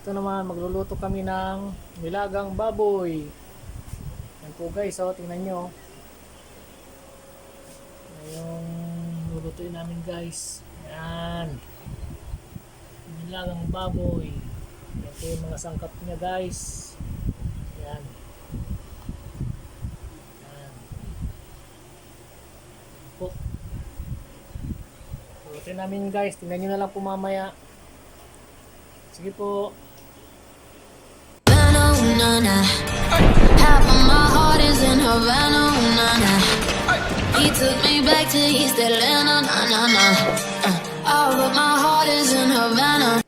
ito naman, magluluto kami ng nilagang baboy. Yan po guys, oh, tingnan nyo. Yung lulutuin namin guys. Yan. Nilagang baboy. Yan po yung mga sangkap niya guys. Yan. Yan. Po. Lulutuin namin guys. Tingnan nyo na lang po mamaya. Sige po. Half of my heart is in Havana, ooh, na na. He took me back to East Atlanta, na na na. Uh, all of my heart is in Havana.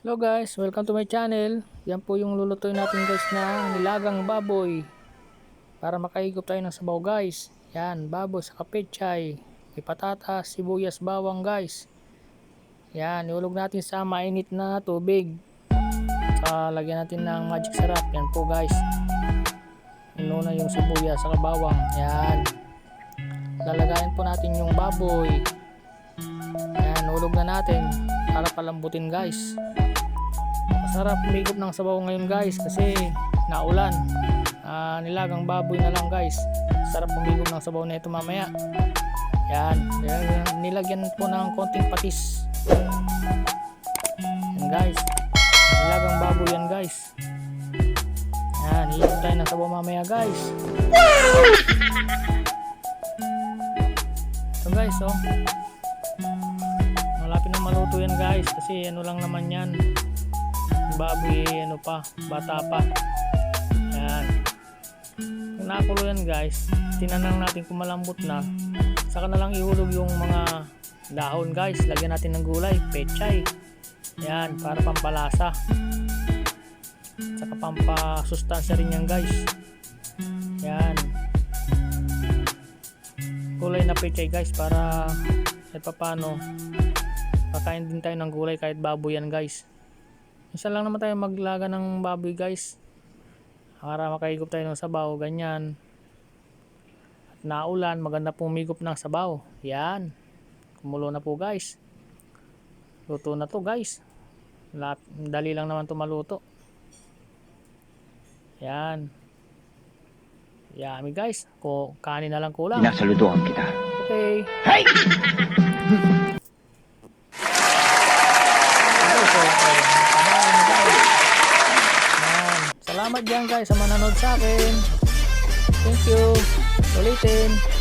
Hello guys, welcome to my channel. Yan po yung lulutuin natin guys na nilagang baboy. Para makaigop tayo ng sabaw guys. Yan, baboy sa kapitchay. May patatas, sibuyas, bawang guys. Yan, iulog natin sa mainit na tubig. Saka lagyan natin ng magic sarap. Yan po guys. Inuna yung sibuyas sa bawang. Yan. Lalagayin po natin yung baboy. Yan, ulog na natin para palambutin guys. Masarap umigop ng sabaw ngayon guys kasi naulan. Ah, nilagang baboy na lang guys. Sarap umigop ng sabaw na ito mamaya. Yan. Yan, Nilagyan po ng konting patis. Yan guys. Nilagang baboy yan guys. Yan. Hihigop tayo ng sabaw mamaya guys. So guys oh. Malapit na maluto yan guys kasi ano lang naman yan baboy ano pa bata pa yan kung nakulo yan guys tinanang natin kung malambot na saka na lang ihulog yung mga dahon guys. Lagyan natin ng gulay. Pechay. Yan para pampalasa. Saka pampasustansya rin yan guys. Yan. Gulay na pechay guys para kahit papano kakain din tayo ng gulay kahit baboy yan guys. Isa lang naman tayo maglaga ng baboy guys. Para makaigop tayo ng sabaw ganyan. At naulan maganda pong umigop ng sabaw. Yan kumulo na po guys luto na to guys Lap, dali lang naman to maluto yan yummy guys ko kanin na lang kulang Sinasaludoan kita. okay Hey! Salamat dyan guys sa manonood sa akin. Thank you. Ulitin.